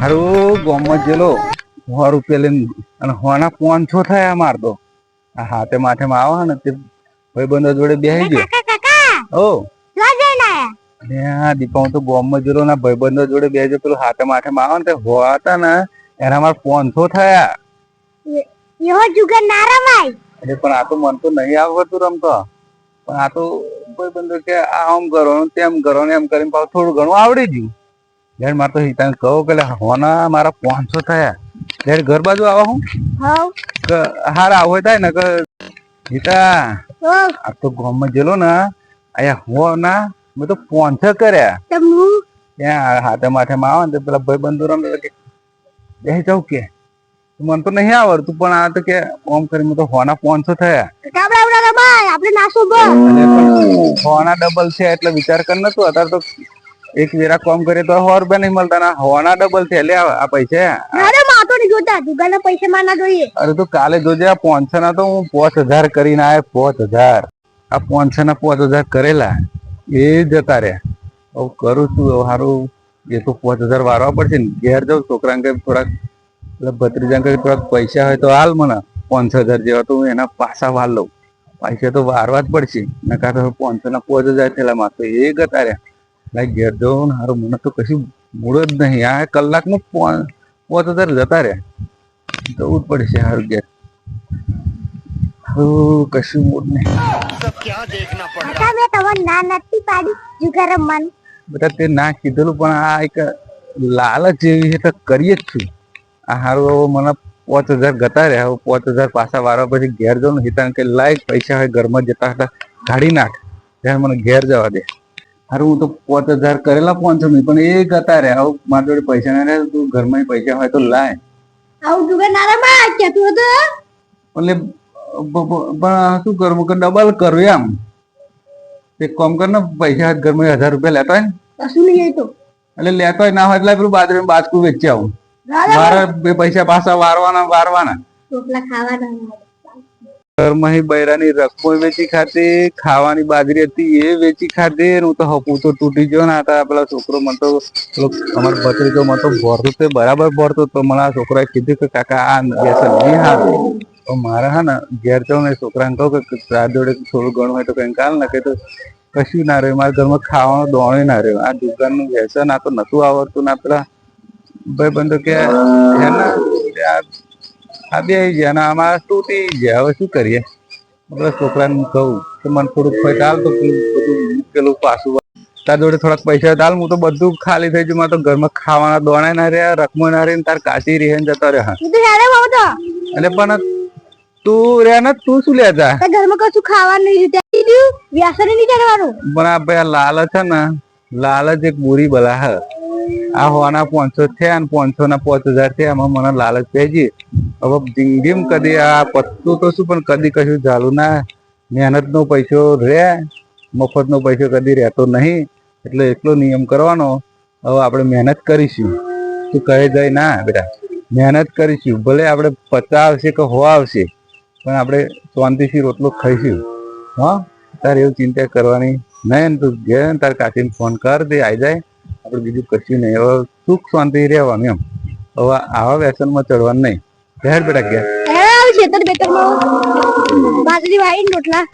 હારું ગોમમાં જેલો સો રૂપિયા લઈને અને હોના પાંચસો થયા માર તો. આ હાથે માથે માં આવે ને તે ભાઈબંધો જોડે બેસી ગયો. ઓ હા. દીપા હું તો ગોમમાં જેલો ના ભાઈબંધો જોડે બેસી ગયો પેલું હાથે માથે માં આવે ને તે હોવા હતા ને એના માર પાંચસો થયા. એવો જુગાર ના રમાય. એટલે પણ આ તો મન તો નહીં આવડતું રમતો. પણ આ તો ભાઈબંધો કે આમ કરો તેમ કરો ને એમ કરીને પાછું થોડું ઘણું આવડી ગયું. ત્યારે માર તો હિતાન કહું કે હોના મારા પાંચસો થયા. ત્યારે ઘર બાજુ આવો હું. હાર આવો થાય ને કે હિતા આ તો ગામમાં જેલો ને અહીંયા હોના મેં તો પાંચસો કર્યા. ત્યાં હાથે માથે માં આવે ને તો પેલા ભાઈ બંધુ રમે કે બેસી જાઉં કે. મને તો નહીં આવડતું પણ આ તો કે ઓમ મેં તો હોના પાંચસો થયા. આપણે નાસો હોના ડબલ છે એટલે વિચાર કર નતું અત્યારે તો એક વેરા કોમ કરીએ તો સો રૂપિયા નહીં મળતા ના હોના ડબલ છે લે આ પૈસા. અરે માતો નહીં જોતા. જુગારના પૈસા માં ના જોઈએ. અરે તો કાલે જોજે આ પોંચસો ના તો હું પાંચ હજાર કરીને આયો પાંચ હજાર. આ પોંચસો ના પાંચ હજાર કરેલા. એ જતા રહ્યા. હવે કરું છું સારું હારું. એ તો પાંચ હજાર વારવા પડશે ને. ઘેર જાઉં છોકરાને કઈ થોડાક એટલે ભત્રીજા કઈ થોડાક પૈસા હોય તો હાલ મને. પાંચ હજાર જેવા તો હું એના પાછા વાર લઉં. પૈસા તો વારવા જ પડશે. નકા તો પાંચસો ના પાંચ હજાર થયેલા માં તો એ ગતા રહ્યા. લાઈ ઘેર જવું હારું મને તો કશું મૂળ જ નહીં. આ કલાકમાં પાંચ હજાર જતા રહ્યા જવું જ પડશે હારું ઘેર. કશું મૂડ નહીં. કાકા મેં તમને ના નથી પાડી. જુગાર રમવાનું બધા તે ના કીધેલું પણ આ એક લાલચ જેવી છે તો કરીએ જ છું આ હારું હવે મને પાંચ હજાર ગતા રહ્યા. પાંચ હજાર પાછા વારવા પછી ઘેર જવાનું. હિતાન કે લાયક પૈસા હોય ઘરમાં જતા હતા કાઢી નાખ. ત્યારે મને ઘેર જવા દે. હારું હું તો પોત હજાર કરેલા પાંચસો નહીં પણ એ ગતા રે આવું મારા જોડે પૈસા ના રે તું ઘરમાં પૈસા હોય તો લાય. આવું તું નારા બા કે તું તો એટલે પણ શું કરું? કે ડબલ કરું એમ. એક કામ કર ને પૈસા ઘરમાં હજાર રૂપિયા લેતા હોય ને. કશું નહીં તો એટલે લેતો હોય ના હોય એટલે પેલું બાજરી બાજકું વેચી આવું. મારા બે પૈસા પાછા વારવાના વારવાના. ખાવાના ઘરમાં બૈરાની રકમો વેચી ખાતી, ખાવાની બાજરી હતી એ વેચી ખાતી હું તો હપું તો તૂટી ગયો ને હતા પેલા છોકરો મને તો અમારો ભત્રીજો મને તો ભરતો તે બરાબર ભરતો, તો મને આ છોકરાએ કીધું કે, કાકા, આ વ્યસન નહીં હારું તો મારે હા ને ઘેર જાઉં ને છોકરાને કહું કે રાત જોડે થોડું ઘણું હોય તો કઈ કાલ ને. કે તો, કશું ના રહ્યું, મારા ઘરમાં ખાવાનો દોણે ના રહ્યો. આ દુકાનનું વ્યસન આ તો નતું આવડતું ના પેલા ભાઈ બંધો કે, હે આ બે ગયા ને આમાં તૂટી ગયા? હવે શું કરીએ? પેલા છોકરાને કહું કે મને થોડુંક હોય ચાલ તો પેલું બધું પેલું પાછું. તાર જોડે થોડાક પૈસા હું તો બધું ખાલી થઈ ગયું. મારે તો ઘરમાં ખાવાના દોણા ના રહ્યા રકમો ના રહી તાર કાચી રહે જતો રહ્યા. એટલે પણ તું રે ને તું શું લેતા? ઘરમાં કશું ખાવાનું નહીં વ્યસન નહીં ચડવાનું. પણ આ ભાઈ લાલચ છે ને લાલચ એક બુરી બલા હે. આ હોના પાંચસો થયા અને પાંચસો ના પાંચ હજાર થયા, એમાં મને લાલચ પેજી હવે જિંદગીમાં કદી આ પત્તું તો શું, પણ કદી કશું ચાલુ ના મહેનતનો પૈસો રહે, મફતનો પૈસો કદી રહેતો નહીં. એટલે એટલો નિયમ કરવાનો, હવે આપણે મહેનત કરીશું. તું કહે જાય ના બેટા, મહેનત કરીશું. ભલે આપણે પચાસ આવશે કે હો આવશે, પણ આપણે શાંતિથી રોટલો ખાઈશું. હા, તારે એવું ચિંતા કરવાની નહીં તું ઘેર તાર કાકીને ફોન કર દે આવી જાય. આપણે બીજું કશું નહીં. હવે સુખ શાંતિ રહેવાનું એમ. હવે આવા વ્યસનમાં ચડવાનું નહીં. બેટા ગયા ખેતર બેતરમાં બાજરી વાળી રોટલા.